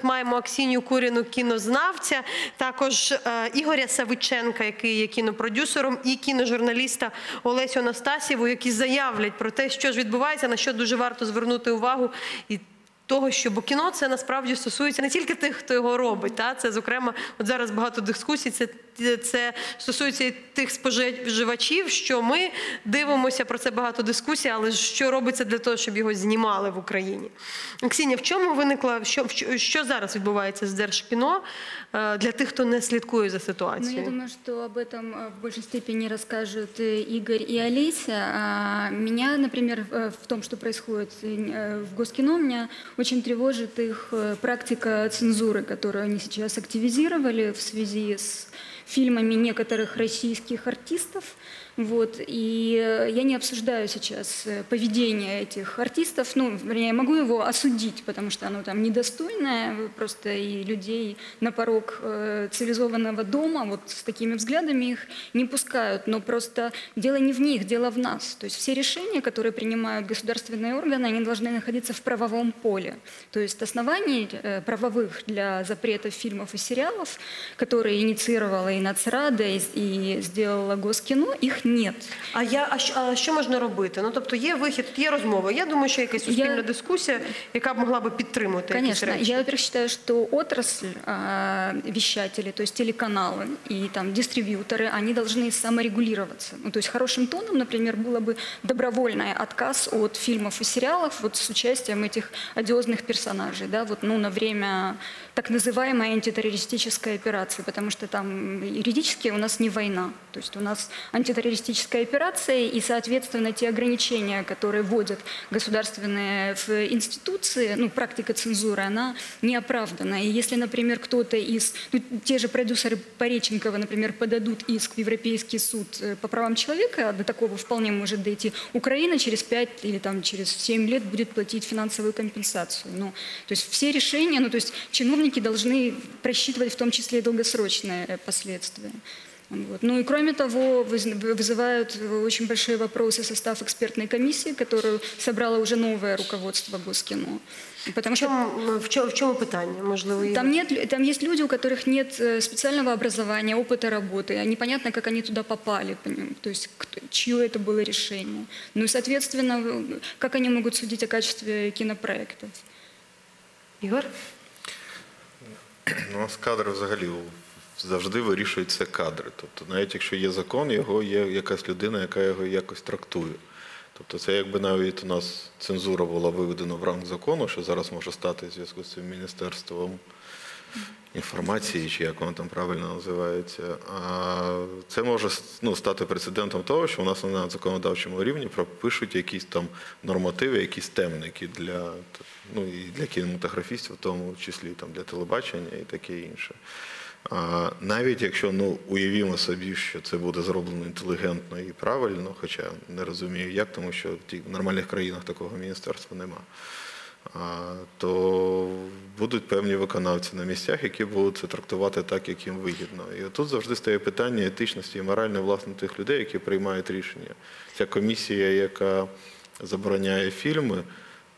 тут маємо Аксінію Куріну, кінознавця, також е, Ігоря Савиченка, який є кінопродюсером, і кіножурналіста Олесю Анастасєву, які заявлять про те, що ж відбувається, на що дуже варто звернути увагу. І того, що бо кіно це насправді стосується не тільки тих, хто його робить. Та? Це, зокрема, от зараз багато дискусій. Це, це стосується і тих споживачів, що ми дивимося про це багато дискусій, але що робиться для того, щоб його знімали в Україні. Ксінія, в чому виникла, що, що, що зараз відбувається з держкіно е, для тих, хто не слідкує за Ну, ситуацією? я думаю, что об этом э, в большей степени расскажут э, Игорь и Олеся. А Меня, например, в э, в том, что происходит э, в Госкино, меня очень тревожит их э, практика цензуры, которую они сейчас активизировали в связи с фильмами некоторых российских артистов. Вот, и э, я не обсуждаю сейчас э, поведение этих артистов, ну, вернее, я могу его осудить, потому что оно там недостойное, вы просто и людей на порог э, цивилизованного дома вот с такими взглядами их не пускают, но просто дело не в них, дело в нас. То есть все решения, которые принимают государственные органы, они должны находиться в правовом поле. То есть оснований э, правовых для запретов фильмов и сериалов, которые инициировала и Нацрада, и, и сделала Госкино, их нет. А я а що, а що можна робити? Ну тобто є вихід, тут є розмова. Я думаю, що якась суспільна Я- дискусія, яка б могла би підтримувати Конечно, якісь речі. я, во-первых, считаю, что отрасль, а, вещатели, то есть телеканалы и там дистрибьюторы, они должны саморегулироваться. Ну, то есть хорошим тоном, например, было бы добровольный отказ от фильмов и сериалов вот с участием этих одиозных персонажей, да, вот, ну, на время так называемой антитеррористической операции, потому что там юридически у нас не война, то есть у нас антитеррористическая операция и, соответственно, те ограничения, которые вводят государственные в институции, ну, практика цензуры, она не оправдана. И если, например, кто-то из, ну, те же продюсеры Пореченкова, например, подадут иск в Европейский суд э, по правам человека, до такого вполне может дойти, Украина через 5 или там через 7 лет будет платить финансовую компенсацию. Ну, то есть все решения, ну, то есть чиновники должны просчитывать в том числе и долгосрочные э, последствия. Вот. Ну и кроме того, выз- вызывают очень большие вопросы состав экспертной комиссии, которую собрало уже новое руководство Госкино. Потому В что чому, в чому, в чому питання? Можливо, Ігор? там, нет, лю- там есть люди, у которых нет э, специального образования, опыта работы. а Непонятно, как они туда попали, поним- то есть кто- чье это было решение. Ну и, соответственно, в- как они могут судить о качестве кинопроектов? Ігор? Ну, з кадри взагалі завжди вирішують це кадри. Тобто, навіть якщо є закон, його є якась людина, яка його якось трактує. Тобто, це якби навіть у нас цензура була виведена в ранг закону, що зараз може стати в зв'язку з цим міністерством інформації, чи як воно там правильно називається. А це може ну, стати прецедентом того, що у нас на законодавчому рівні пропишуть якісь там нормативи, якісь темники для, ну, і для кінематографістів, в тому числі там, для телебачення і таке інше. Навіть якщо ну, уявімо собі, що це буде зроблено інтелігентно і правильно, хоча не розумію як, тому що в нормальних країнах такого міністерства немає а, то будуть певні виконавці на місцях, які будуть це трактувати так, як їм вигідно. І тут завжди стає питання етичності і моральної власне тих людей, які приймають рішення. Ця комісія, яка забороняє фільми,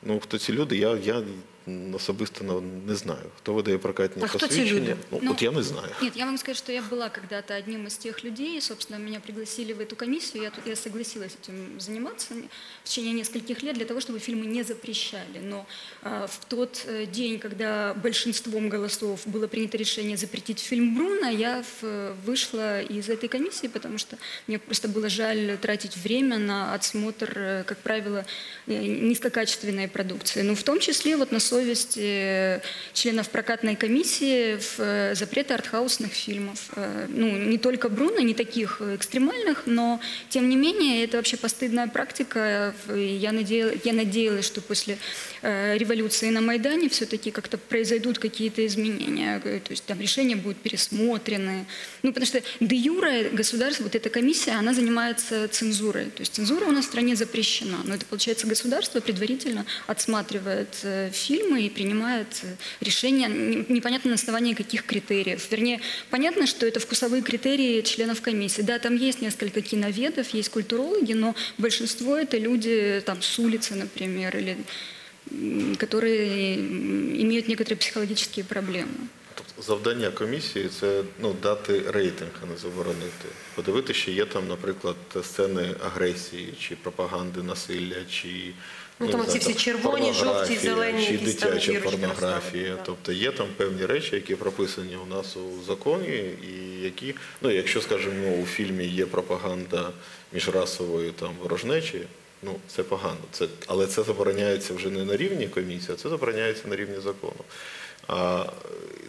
ну хто ці люди, я, я особисто ну, не знаю. Хто видає прокатні А хто ці посвідчення? люди? Ну, Ну, от я не знаю. Нет, я могу сказать, что я была когда-то одним из тех людей, и, собственно, меня пригласили в эту комиссию, я, тут- я согласилась этим заниматься в течение нескольких лет для того, чтобы фильмы не запрещали. Но а, в тот э, день, когда большинством голосов было принято решение запретить фильм «Бруно», я в- вышла из этой комиссии, потому что мне просто было жаль тратить время на отсмотр, э, как правило, э, низкокачественной продукции. Но в том числе вот на совесть э, членов прокатной комиссии в э, запрета артхаусных фильмов. Э, Ну, не только Бруно, не таких экстремальных, но тем не менее это вообще постыдная практика. Я, надеял- я надеялась, что после э, революции на Майдане все-таки как-то произойдут какие-то изменения. То есть там решения будут пересмотрены. Ну, потому что де юре государство, вот эта комиссия, она занимается цензурой. То есть цензура у нас в стране запрещена. Но это, получается, государство предварительно отсматривает э, фильмы и принимает э, решения, не- непонятно на основании каких критериев. Вернее, понятно, что это вкусовые критерии членов комиссии. Да, там есть несколько киноведов, есть культурологи, но большинство это люди там с улицы, например, или м, которые м, имеют некоторые психологические проблемы. Тобто завдання комісії це ну, дати рейтинг, а не заборонити. Подивитися, чи є там, наприклад, сцени агресії, чи пропаганди насилля, чи Ну, там не оці знаю, всі червоні, жовті, зелені чи якісь дитяча зірочки порнографія. Тобто є там певні речі, які прописані у нас у законі, і які, ну якщо, скажімо, у фільмі є пропаганда міжрасової там ворожнечі. Ну, це погано. Це, але це забороняється вже не на рівні комісії, а це забороняється на рівні закону. А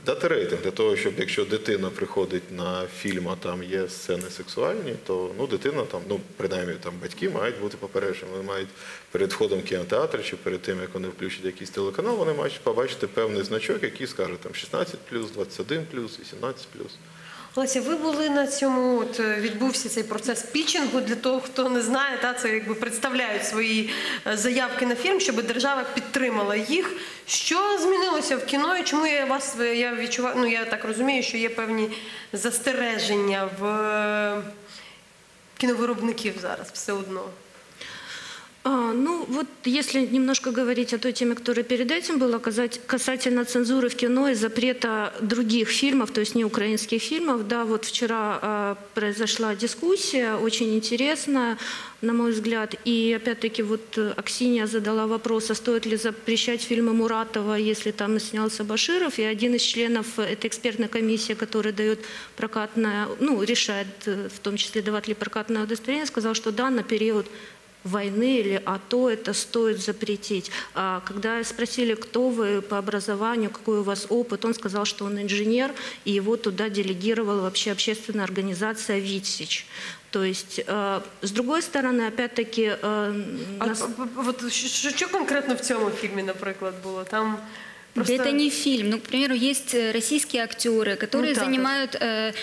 дати рейтинг для того, щоб якщо дитина приходить на фільм, а там є сцени сексуальні, то ну, дитина там, ну принаймні там батьки мають бути попереджені. Вони мають перед входом в кінотеатр чи перед тим, як вони включать якийсь телеканал, вони мають побачити певний значок, який скаже там 16 21 18 Олеся, ви були на цьому, от е, відбувся цей процес пічингу для того, хто не знає, та це якби представляють свої е, заявки на фільм, щоб держава підтримала їх. Що змінилося в кіно і чому я вас я відчуваю? Ну я так розумію, що є певні застереження в е, кіновиробників зараз все одно. А, ну, вот если немножко говорить о той теме, которая перед этим была, казать- касательно цензуры в кино и запрета других фильмов, то есть не украинских фильмов, да, вот вчера а, произошла дискуссия, очень интересная, на мой взгляд, и опять-таки вот э, Аксинья задала вопрос, а стоит ли запрещать фильмы Муратова, если там снялся Баширов, и один из членов этой экспертной комиссии, который дает прокатное, ну, решает э, в том числе давать ли прокатное удостоверение, сказал, что да, на период войны или АТО это стоит запретить. А когда спросили, кто вы по образованию, какой у вас опыт, он сказал, что он инженер, и его туда делегировала вообще общественная организация «Витсич». То есть, э, с другой стороны, опять-таки, э, А нас- от що, що- конкретно в цьому фільмі, наприклад, було? Там просто... Да это не фильм. Ну, к примеру, есть э, российские актеры, которые Ну, так. занимают э,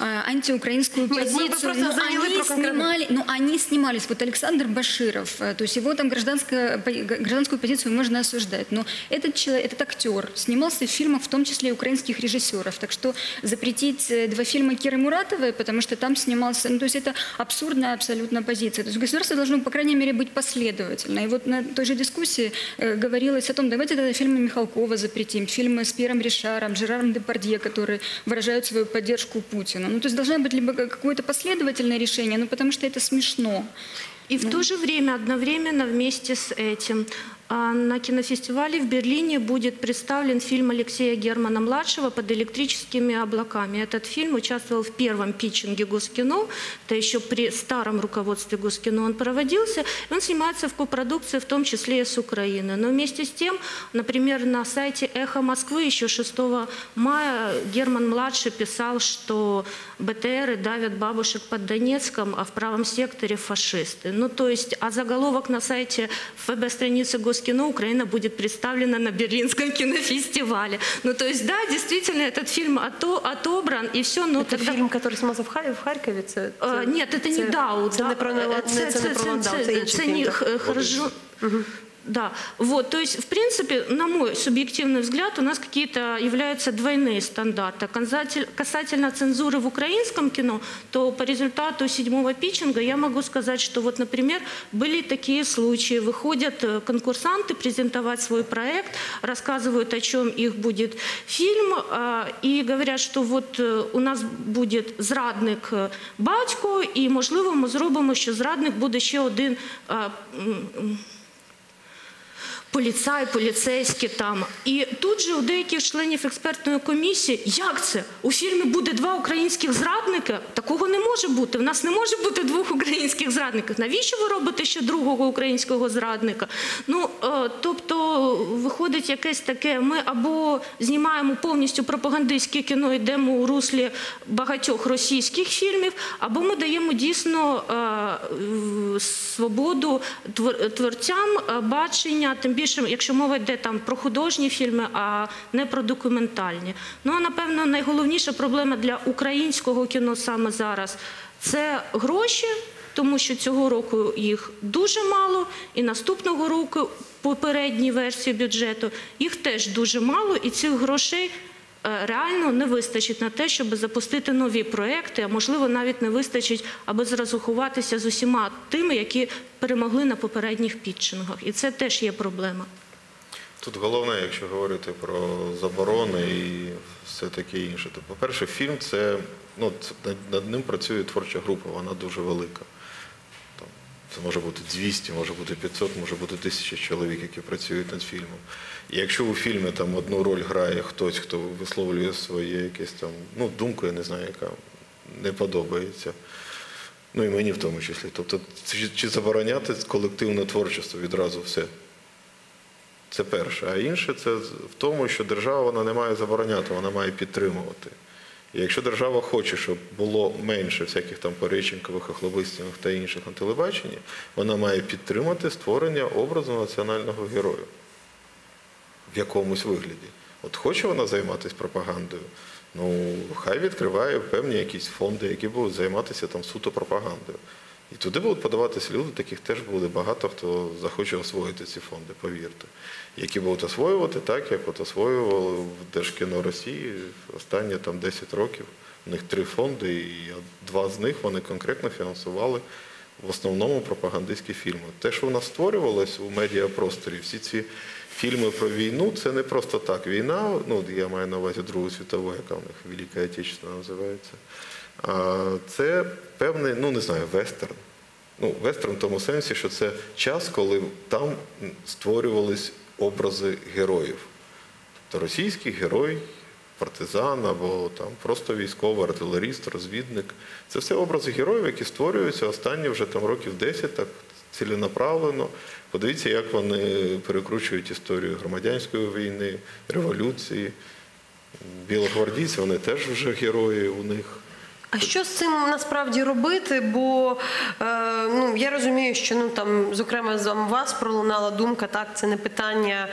антиукраинскую Нет, мы бы позицию. просто но они снимали, ну, они снимались. Вот Александр Баширов, э, то есть его там гражданскую позицию можно осуждать. Но этот человек, этот актер снимался в фильмах, в том числе и украинских режиссеров. Так что запретить э, два фильма Киры Муратовой, потому что там снимался, ну, то есть это абсурдная абсолютно позиция. То есть государство должно, по крайней мере, быть последовательно. И вот на той же дискуссии э, говорилось о том, давайте тогда фильмы Михалкова запретим, фильмы с Пьером Ришаром, Жераром Депардье, которые выражают свою поддержку Путину. Ну, то есть должно быть либо какое-то последовательное решение, ну, потому что это смешно. И в то же время, одновременно вместе с этим, а, на кинофестивале в Берлине будет представлен фильм Алексея Германа-младшего «Под электрическими облаками». Этот фильм участвовал в первом питчинге Госкино, это еще при старом руководстве Госкино он проводился. Он снимается в копродукции, в том числе и с Украины. Но вместе с тем, например, на сайте «Эхо Москвы» еще 6 мая Герман-младший писал, что БТРы давят бабушек под Донецком, а в правом секторе фашисты. Ну, то есть, а заголовок на сайте ФБ-страницы Госкино «Украина будет представлена на Берлинском кинофестивале». Ну, то есть, да, действительно, этот фильм ото- отобран, и все, но Це тогда... фільм, який знімався в Харкові, в Харкові. Це, це, Е, Ні, це не це- Дау. Це да. не про Е, не це, це, не про Ландау, це, інший це фільм. не так. х- хорошо. да, вот, то есть, в принципе, на мой субъективный взгляд, у нас какие-то являются двойные стандарты. Касатель- Касательно цензуры в украинском кино, то по результату седьмого питчинга я могу сказать, что вот, например, были такие случаи, выходят э, конкурсанты презентовать свой проект, рассказывают, о чем их будет фильм, а, и говорят, що вот е, у нас буде зрадник е, батько, і можливо ми зробимо, що зрадник буде ще один. Поліцай, поліцейські там. І тут же у деяких членів експертної комісії, як це? У фільмі буде два українських зрадники? Такого не може бути. В нас не може бути двох українських зрадників. Навіщо ви робите ще другого українського зрадника? Ну, е, тобто, виходить якесь таке, ми або знімаємо повністю пропагандистське кіно, йдемо у руслі багатьох російських фільмів, або ми даємо дійсно е, свободу твор- творцям е, бачення, тим більше, якщо мова йде там про художні фільми, а не про документальні. Ну а напевно найголовніша проблема для українського кіно саме зараз це гроші. Тому що цього року їх дуже мало, і наступного року попередній версії бюджету їх теж дуже мало, і цих грошей реально не вистачить на те, щоб запустити нові проекти, а можливо навіть не вистачить, аби зрахуватися з усіма тими, які перемогли на попередніх підчингах. І це теж є проблема. Тут головне, якщо говорити про заборони і все таке інше. То, по-перше, фільм це ну, над ним працює творча група, вона дуже велика. Це може бути 200, може бути 500, може бути 1000 чоловік, які працюють над фільмом. І якщо у фільмі там одну роль грає хтось, хто висловлює своє якесь там, ну, думку, я не знаю, яка не подобається. Ну і мені в тому числі. Тобто, чи забороняти колективне творчество відразу все? Це перше. А інше це в тому, що держава вона не має забороняти, вона має підтримувати. Якщо держава хоче, щоб було менше всяких там Пореченкових, Охлобистіних та інших на телебаченні, вона має підтримати створення образу національного героя в якомусь вигляді. От хоче вона займатися пропагандою, ну хай відкриває певні якісь фонди, які будуть займатися там суто пропагандою. І туди будуть подаватися люди, таких теж буде багато, хто захоче освоїти ці фонди, повірте. Які будуть освоювати так, як от освоювали в Держкіно Росії останні там 10 років. У них три фонди, і два з них вони конкретно фінансували в основному пропагандистські фільми. Те, що у нас створювалось у медіапросторі, всі ці фільми про війну, це не просто так. Війна, ну я маю на увазі Другу світову, яка в них Велика Отечественна називається. Це певний, ну не знаю, вестерн. Ну, вестерн в тому сенсі, що це час, коли там створювались образи героїв. Тобто російський герой, партизан або там просто військовий артилеріст, розвідник. Це все образи героїв, які створюються останні вже там років 10, так ціленаправлено. Подивіться, як вони перекручують історію громадянської війни, революції. Білогвардійці, вони теж вже герої у них. А що з цим насправді робити? Бо е, ну я розумію, що ну там, зокрема, з вас пролунала думка, так це не питання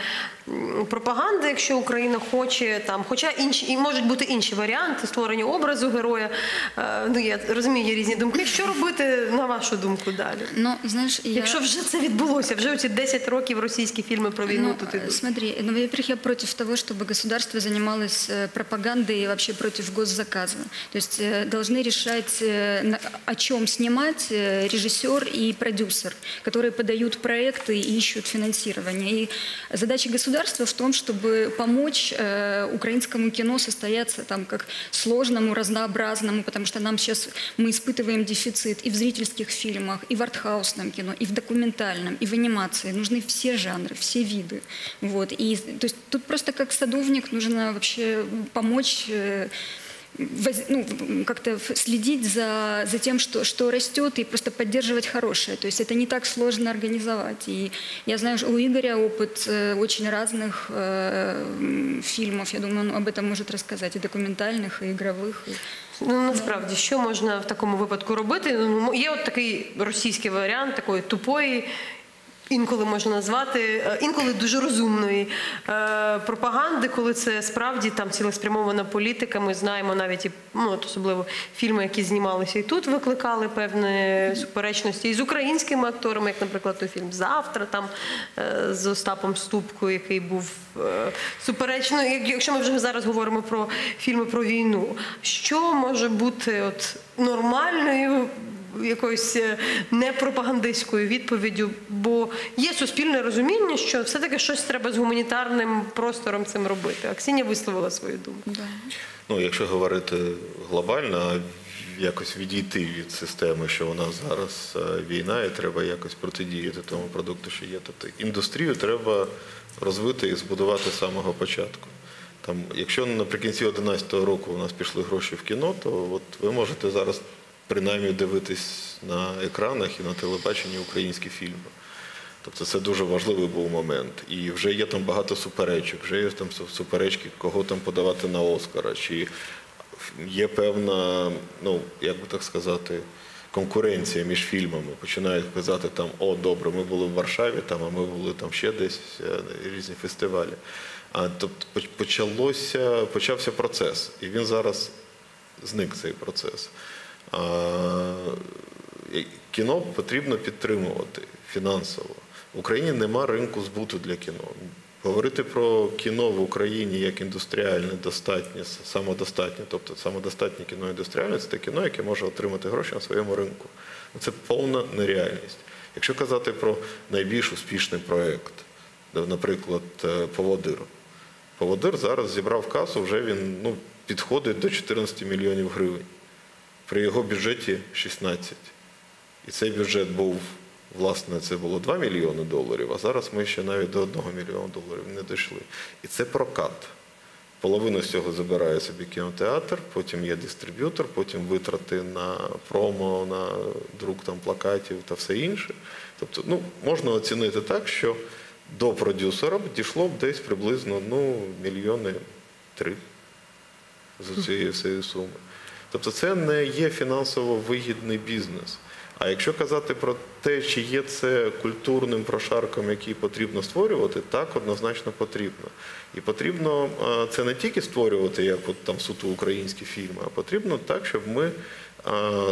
м, пропаганди, якщо Україна хоче там, хоча інші і можуть бути інші варіанти створення образу героя. Е, ну я розумію, є різні думки. Що робити на вашу думку далі? Но, знаешь, я... Якщо вже це відбулося, вже оці 10 років російські фільми про війну Ну, тут э, ідуть. смотри, ну, во-первых, я против того, чтобы государство занималось э, пропагандой и вообще против госзаказа. То есть э, должны решать, э, о чем снимать э, режиссер и продюсер, которые подают проекты и ищут финансирование. И задача государства в том, чтобы помочь э, украинскому кино состояться там как сложному, разнообразному, потому что нам сейчас мы испытываем дефицит и в зрительских фильмах, и в артхаусном кино, и в документальном, и в анимации. Нужны все жанры, все виды. Вот. И, то есть тут просто как садовник нужно вообще помочь ну, как-то ф- следить за, за тем, что, что растет, и просто поддерживать хорошее. То есть это не так сложно организовать. И я знаю, что у Игоря опыт э, очень разных э, м, фильмов. Я думаю, он об этом может рассказать, и документальных, и игровых. и- Ну насправді, що можна в такому випадку робити? Ну, є от такий російський варіант такої тупої. Інколи можна назвати, е, інколи дуже розумної е, пропаганди, коли це справді там цілеспрямована політика. Ми знаємо навіть ну, особливо фільми, які знімалися і тут викликали певні суперечності і з українськими акторами, як, наприклад, той фільм Завтра там е, з Остапом Ступкою, який був суперечно. Якщо ми вже зараз говоримо про фільми про війну, що може бути от нормальною? Якоюсь е, непропагандистською відповіддю, бо є суспільне розуміння, що все-таки щось треба з гуманітарним простором цим робити. Аксінія висловила свою думку. Ну, якщо говорити глобально, якось відійти від системи, що у нас зараз е, війна, і треба якось протидіяти тому продукту, що є. Тобто індустрію треба розвити і збудувати з самого початку. Там, якщо наприкінці 2011 року у нас пішли гроші в кіно, то от ви можете зараз принаймні дивитись на екранах і на телебаченні українські фільми. Тобто це дуже важливий був момент. І вже є там багато суперечок, вже є там суперечки, кого там подавати на Оскара, чи є певна, ну як би так сказати, конкуренція між фільмами. Починають казати там, о, добре, ми були в Варшаві, там, а ми були там ще десь е, різні фестивалі. А тобто почалося, почався процес, і він зараз зник цей процес. Кіно потрібно підтримувати фінансово. В Україні нема ринку збуту для кіно. Говорити про кіно в Україні як індустріальне, достатнє, самодостатнє, тобто самодостатнє кіно індустріальне, це те кіно, яке може отримати гроші на своєму ринку. Це повна нереальність. Якщо казати про найбільш успішний проєкт, Наприклад, е, поводир. Поводир зараз зібрав касу, вже він ну, підходить до 14 мільйонів гривень. При його бюджеті 16. І цей бюджет був, власне, це було 2 мільйони доларів, а зараз ми ще навіть до 1 мільйона доларів не дійшли. І це прокат. Половину з цього забирає собі кінотеатр, потім є дистриб'ютор, потім витрати на промо, на друк там плакатів та все інше. Тобто, ну, можна оцінити так, що до продюсера дійшло б десь приблизно ну, мільйони три з цієї всієї суми. Тобто це не є фінансово вигідний бізнес. А якщо казати про те, чи є це культурним прошарком, який потрібно створювати, так однозначно потрібно. І потрібно це не тільки створювати як от там суто українські фільми, а потрібно так, щоб ми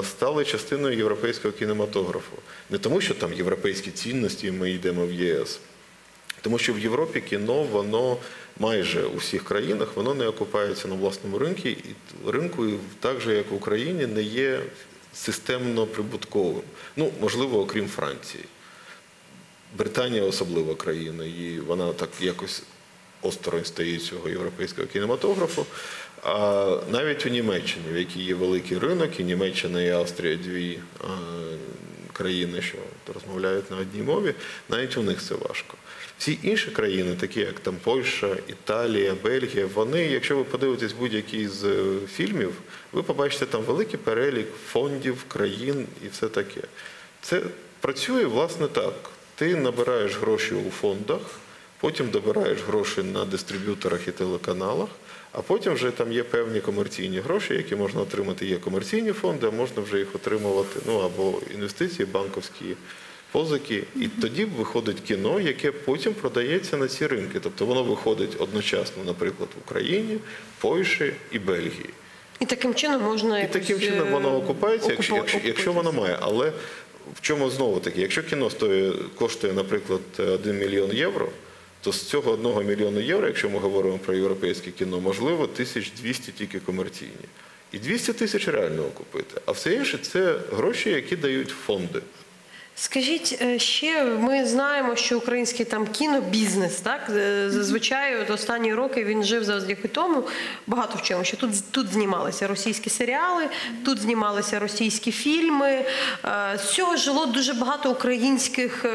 стали частиною європейського кінематографу. Не тому, що там європейські цінності, ми йдемо в ЄС. Тому що в Європі кіно, воно майже у всіх країнах воно не окупається на власному ринку, і ринку, і так же, як в Україні, не є системно прибутковим. Ну, можливо, окрім Франції. Британія особлива країна, і вона так якось осторонь стоїть цього європейського кінематографу. А навіть у Німеччині, в якій є великий ринок, і Німеччина і Австрія дві країни, що розмовляють на одній мові, навіть у них це важко. Всі інші країни, такі як там Польща, Італія, Бельгія, вони, якщо ви подивитесь будь-який з е, фільмів, ви побачите там великий перелік фондів, країн і все таке. Це працює власне так. Ти набираєш гроші у фондах, потім добираєш гроші на дистриб'юторах і телеканалах, а потім вже там є певні комерційні гроші, які можна отримати. Є комерційні фонди, а можна вже їх отримувати, ну або інвестиції, банковські позики. І тоді виходить кіно, яке потім продається на ці ринки. Тобто воно виходить одночасно, наприклад, в Україні, Польщі і Бельгії. І таким чином можна І таким чином е, воно окупається, якщо, якщо, якщо воно має. Але в чому знову таки, якщо кіно стоїть, коштує, наприклад, 1 мільйон євро, то з цього 1 мільйону євро, якщо ми говоримо про європейське кіно, можливо, 1200 тільки комерційні. І 200 тисяч реально окупити. А все інше це гроші, які дають фонди. Скажіть е, ще, ми знаємо, що український там кінобізнес, так е, зазвичай от останні роки він жив завдяки тому, багато в чому, що тут тут знімалися російські серіали, тут знімалися російські фільми. Е, З цього жило дуже багато українських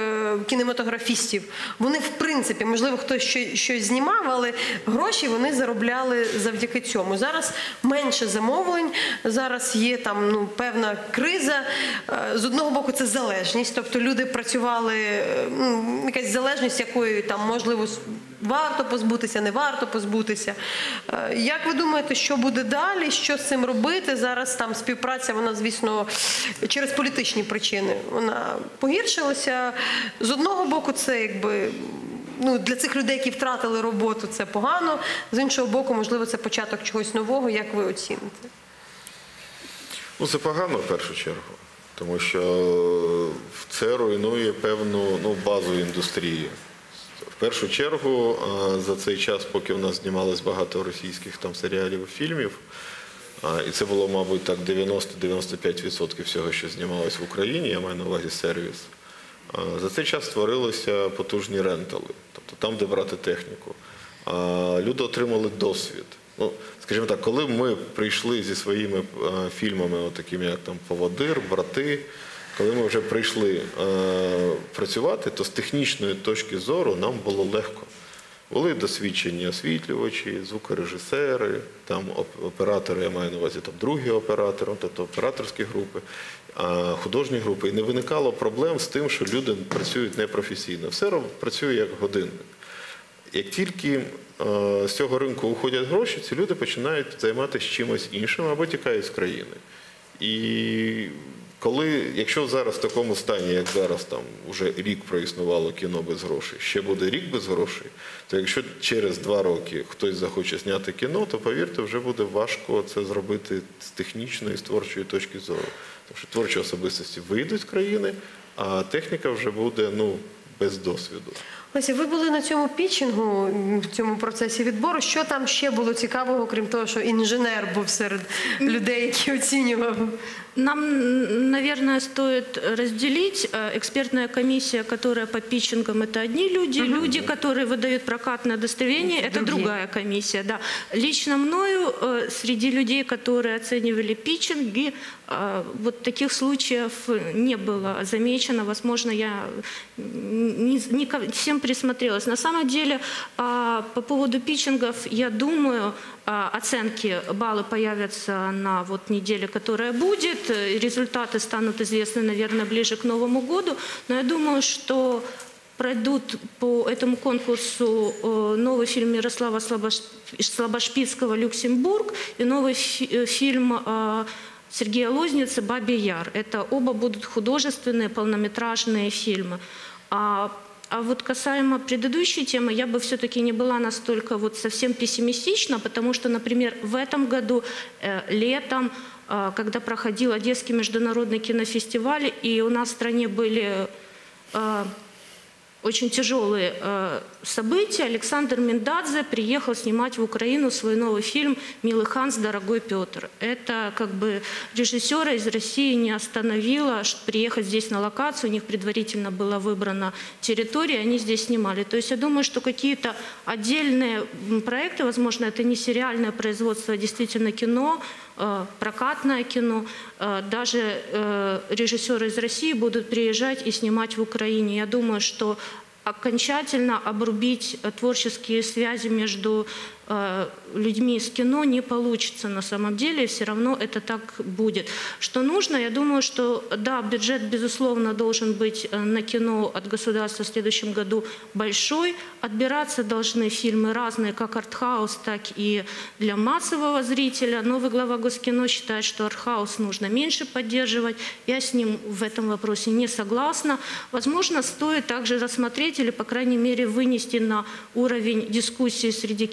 кінематографістів. Вони, в принципі, можливо, хтось щось знімав, але гроші вони заробляли завдяки цьому. Зараз менше замовлень, зараз є там ну певна криза. З одного боку, це залежність, тобто люди працювали, е, ну, якась залежність, якої там можливо варто позбутися, не варто позбутися. Е, Як ви думаєте, що буде далі? Що з цим робити? Зараз там співпраця, вона, звісно, через політичні причини вона погіршилася. З одного боку, це якби. Ну, для цих людей, які втратили роботу, це погано. З іншого боку, можливо, це початок чогось нового. Як ви оціните? Ну, це погано в першу чергу, тому що це руйнує певну ну, базу індустрії. В першу чергу, за цей час, поки в нас знімалось багато російських там серіалів і фільмів, і це було, мабуть, так 90-95% всього, що знімалось в Україні, я маю на увазі сервіс. За цей час створилися потужні рентали, тобто там, де брати техніку. Люди отримали досвід. Ну, скажімо так, коли ми прийшли зі своїми е, фільмами, такими як там Поводир, Брати, коли ми вже прийшли е, працювати, то з технічної точки зору нам було легко. Були досвідчені освітлювачі, звукорежисери, там оператори, я маю на увазі там другі оператори, тобто операторські групи, художні групи. І не виникало проблем з тим, що люди працюють непрофесійно. Все працює як годинник. Як тільки з цього ринку уходять гроші, ці люди починають займатися чимось іншим або тікають з країни. І коли, якщо зараз в такому стані, як зараз там уже рік проіснувало кіно без грошей, ще буде рік без грошей, то якщо через два роки хтось захоче зняти кіно, то повірте, вже буде важко це зробити з технічної, з творчої точки зору. Тому що творчі особистості вийдуть з країни, а техніка вже буде ну, без досвіду. Леся, ви були на цьому пітчингу, м, в цьому процесі відбору. Що там ще було цікавого, крім того, що інженер був серед людей, які оцінював? Нам, м, наверное, стоит разделить. Э, Экспертная комиссия, которая по питчингам, это одни люди. Люди, которые выдают прокатное удостоверение, это другие. другая комиссия. Да. Лично мною э, среди людей, которые оценивали питчинги, э, вот таких случаев не было замечено. Возможно, я не, не ко присмотрелась. На самом деле, а, по поводу питчингов, я думаю, а, оценки, баллы появятся на вот неделе, которая будет. Результаты станут известны, наверное, ближе к Новому году. Но я думаю, что пройдут по этому конкурсу э, новый фильм Ярослава Слабош- Слабошпицкого «Люксембург» и новый э, фильм э, Сергея Лозницы «Бабий Яр». Это оба будут художественные полнометражные фильмы. А вот касаемо предыдущей темы, я бы все-таки не была настолько вот совсем пессимистична, потому что, например, в этом году э, летом, э, когда проходил Одесский международный кинофестиваль, и у нас в стране были э, очень тяжелые э, события, Александр Миндадзе приехал снимать в Украину свой новый фильм «Милый Ханс, дорогой Петр». Это как бы режиссера из России не остановило приехать здесь на локацию, у них предварительно была выбрана территория, они здесь снимали. То есть я думаю, что какие-то отдельные проекты, возможно, это не сериальное производство, а действительно кино, прокатное кино, э, даже э, режиссеры из России будут приезжать и снимать в Украине. Я думаю, что окончательно обрубить э, творческие связи между э, людьми из кино не получится на самом деле, все равно это так будет. Что нужно, я думаю, что да, бюджет, безусловно, должен быть э, на кино от государства в следующем году большой. Отбираться должны фильмы разные, как артхаус, так и для массового зрителя. Новый глава Госкино считает, что артхаус нужно меньше поддерживать. Я с ним в этом вопросе не согласна. Возможно, стоит также рассмотреть или, по крайней мере, вынести на уровень дискуссии среди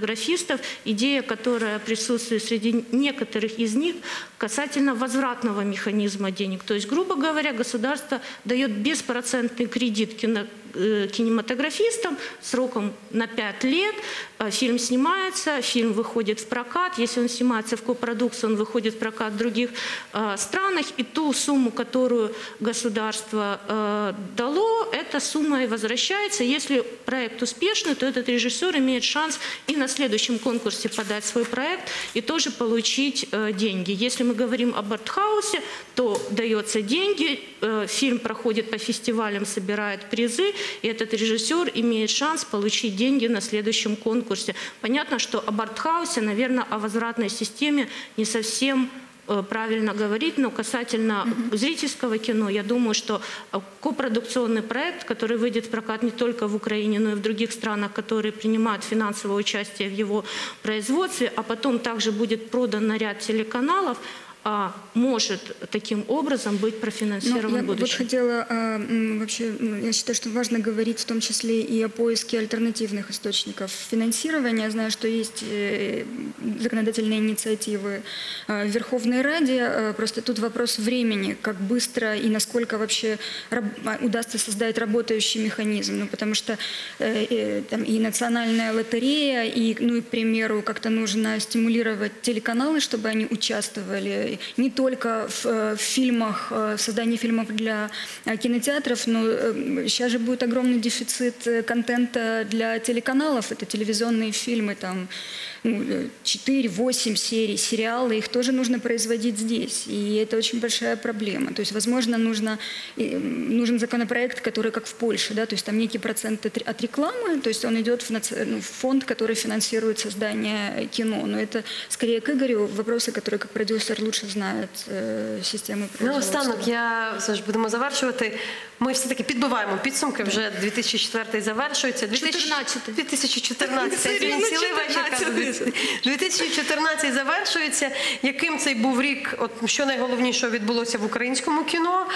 кинематографистов идея, которая присутствует среди некоторых из них касательно возвратного механизма денег. То есть, грубо говоря, государство дает беспроцентный кредит кино- э, кинематографистам сроком на 5 лет. Э, Фильм снимается, фильм выходит в прокат. Если он снимается в копродукцию, он выходит в прокат в других э, странах. И ту сумму, которую государство дало, эта сумма и возвращается. Если проект успешный, то этот режиссер имеет шанс и на следующем конкурсе подать свой проект и тоже получить деньги. Если мы говорим об артхаусе, то дается деньги, фильм проходит по фестивалям, собирает призы, и этот режиссер имеет шанс получить деньги на следующем конкурсе. Понятно, что об артхаусе, наверное, о возвратной системе не совсем э, правильно говорить, но касательно зрительского кино, я думаю, что э, копродукционный проект, который выйдет в прокат не только в Украине, но и в других странах, которые принимают финансовое участие в его производстве, а потом также будет продан на ряд телеканалов, а, может таким образом быть Ну, профинансирован я в вот будущем. хотела а, вообще, ну, я считаю, что важно говорить в том числе и о поиске альтернативных источников финансирования. Я знаю, что есть э, законодательные инициативы э, в Верховной Раде. Э, Просто тут вопрос времени, как быстро и насколько вообще а, удастся создать работающий механизм. Ну, потому что э, э, там и национальная лотерея, и, ну, и, к примеру, как-то нужно стимулировать телеканалы, чтобы они участвовали не только в, э, в фильмах, э, в создании фильмов для э, кинотеатров, но э, сейчас же будет огромный дефицит э, контента для телеканалов. Это телевизионные фильмы, там ну, 4-8 серий, сериалы, их тоже нужно производить здесь. И это очень большая проблема. То есть, возможно, нужно, э, нужен законопроект, который как в Польше, да, то есть там некий процент от рекламы, то есть он идет в, наци- ну, в фонд, который финансирует создание кино. Но это скорее к Игорю вопросы, которые как продюсер лучше знает знають системи Ну, останок, я все ж будемо завершувати. Ми все-таки підбиваємо підсумки. Вже 2004 завершується. 14. 2014. Все Я рівно цілий вечір 14. кажу. 2014 завершується. Яким цей був рік? От що найголовніше відбулося в українському кіно?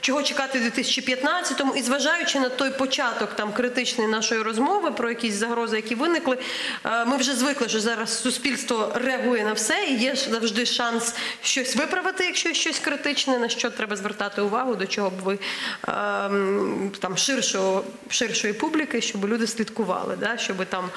Чого чекати в 2015-му? І зважаючи на той початок там критичний нашої розмови про якісь загрози, які виникли, е, ми вже звикли, що зараз суспільство реагує на все, і є завжди шанс щось виправити, якщо щось критичне, на що треба звертати увагу, до чого б ви ем, там ширшого, ширшої публіки, щоб люди слідкували, да? щоб там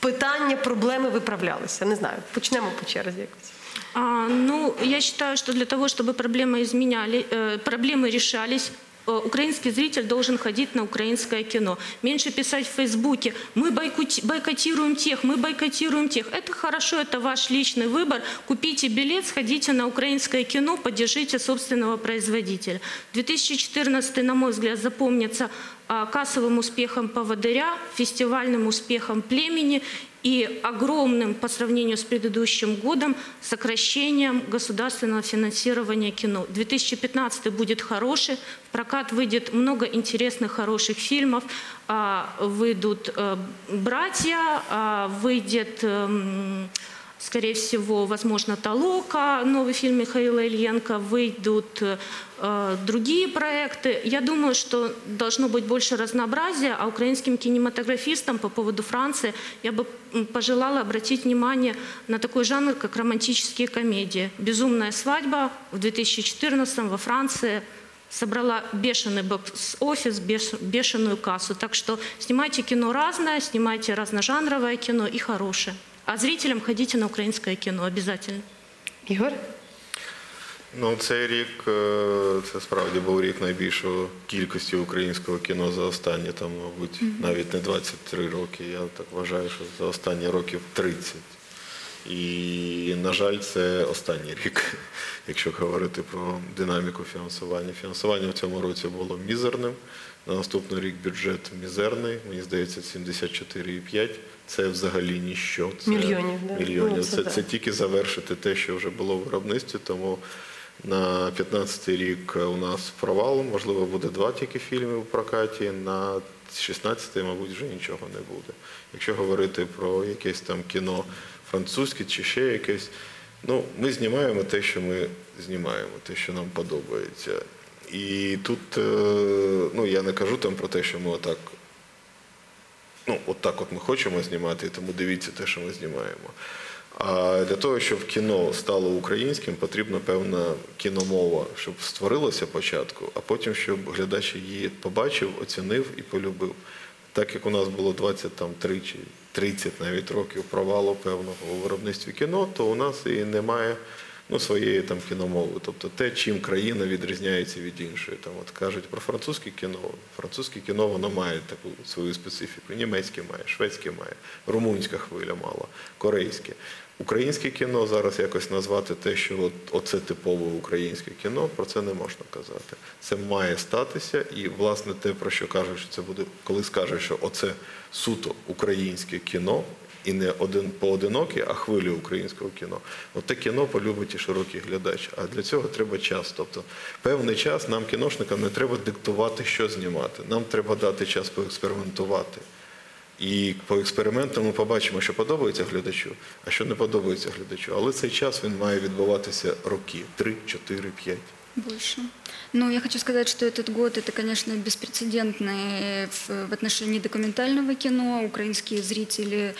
питання, проблеми виправлялися. Не знаю, почнемо по черзі якось. А, ну, я считаю, что для того, чтобы проблемы изменяли, э, проблемы решались, э, украинский зритель должен ходить на украинское кино. Меньше писать в Фейсбуке «мы бойкоти- бойкотируем тех, мы бойкотируем тех». Это хорошо, это ваш личный выбор. Купите билет, сходите на украинское кино, поддержите собственного производителя. 2014, на мой взгляд, запомнится а, кассовым успехом «Поводыря», фестивальным успехом «Племени» и огромным по сравнению с предыдущим годом сокращением государственного финансирования кино. 2015 будет хороший, в прокат выйдет много интересных хороших фильмов, А, выйдут э, «Братья», а, выйдет эм, скорее всего, возможно, «Толока», новый фильм Михаила Ильенко, выйдут э, другие проекты. Я думаю, что должно быть больше разнообразия, а украинским кинематографистам по поводу Франции я бы пожелала обратить внимание на такой жанр, как романтические комедии. «Безумная свадьба» в 2014 во Франции собрала бешеный бокс-офис, беш- бешеную кассу. Так что снимайте кино разное, снимайте разножанровое кино и хорошее. А зрителям ходите на украинское кино обязательно. Ігор? Ну, цей рік е, це справді був рік найбільшої кількості українського кіно за останні, там, мабуть, навіть не 23 роки. Я так вважаю, що за останні років 30. І, на жаль, це останній рік, якщо говорити про динаміку фінансування. Фінансування в цьому році було мізерним. На наступний рік бюджет мізерний, мені здається, 74,5. Це взагалі ніщо. Це Мільйонів, да? Мільйонів. Ну, це це, це тільки завершити те, що вже було в виробництві. Тому на 15-й рік у нас провал. Можливо, буде два тільки фільми в прокаті. На 16-й, мабуть, вже нічого не буде. Якщо говорити про якесь там кіно французьке чи ще якесь, ну, ми знімаємо те, що ми знімаємо, те, що нам подобається. І тут, е, ну, я не кажу там про те, що ми отак ну, от так от ми хочемо знімати, тому дивіться те, що ми знімаємо. А для того, щоб кіно стало українським, потрібна певна кіномова, щоб створилося спочатку, а потім, щоб глядач її побачив, оцінив і полюбив. Так як у нас було 23 чи 30 навіть років провалу певного у виробництві кіно, то у нас і немає ну, своєї там кіномови. Тобто те, чим країна відрізняється від іншої. Там от кажуть про французьке кіно. Французьке кіно воно має таку свою специфіку. Німецьке має, шведське має, румунська хвиля мала, корейське. Українське кіно зараз якось назвати те, що от, оце типове українське кіно, про це не можна казати. Це має статися, і власне те, про що кажуть, що це буде, коли скажуть, що оце суто українське кіно, і не один поодинокі, а хвилі українського кіно. От те кіно полюбить і широкий глядач. А для цього треба час. Тобто певний час нам, кіношникам, не треба диктувати, що знімати. Нам треба дати час поекспериментувати. І по експериментам ми побачимо, що подобається глядачу, а що не подобається глядачу. Але цей час він має відбуватися роки 3, 4, 5. Больше. Но я хочу сказать, что этот год это, конечно, беспрецедентный в, в отношении документального кино. Украинские зрители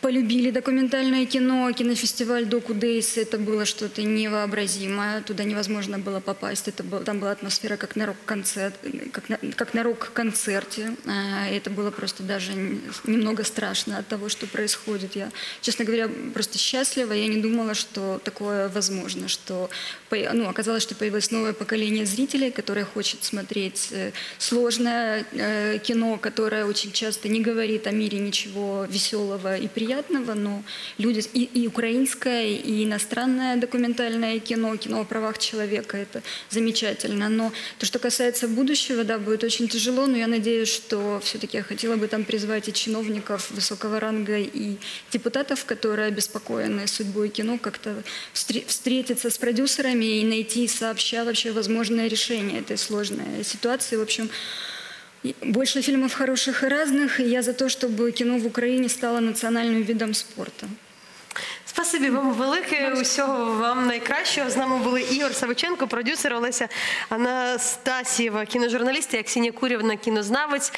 полюбили документальное кино. Кинофестиваль Доку Дейс это было что-то невообразимое. Туда невозможно было попасть. Это был, там была атмосфера как на рок-концерт, как на, как на рок-концерте. А, Это было просто даже немного страшно от того, что происходит. Я, честно говоря, просто счастлива. Я не думала, что такое возможно, что ну, оказалось, что появилось новое поколение зрителей, которое хочет смотреть э, сложное э, кино, которое очень часто не говорит о мире ничего веселого и приятного, но люди и, и украинское, и иностранное документальное кино, кино о правах человека, это замечательно. Но то, что касается будущего, да, будет очень тяжело, но я надеюсь, что все-таки я хотела бы там призвать и чиновников высокого ранга, и депутатов, которые обеспокоены судьбой кино, как-то встре- встретиться с продюсерами и найти сообща вообще возможное решение этой сложной ситуации. В общем, Больше фильмов хороших и разных, и я за то, чтобы кино в Украине стало национальным видом спорта. Спасибі вам велике. Усього вам найкращого. З нами були Ігор Савиченко, продюсер Олеся Анастасієва, кіножурналіст і Аксінія Курівна, кінознавець.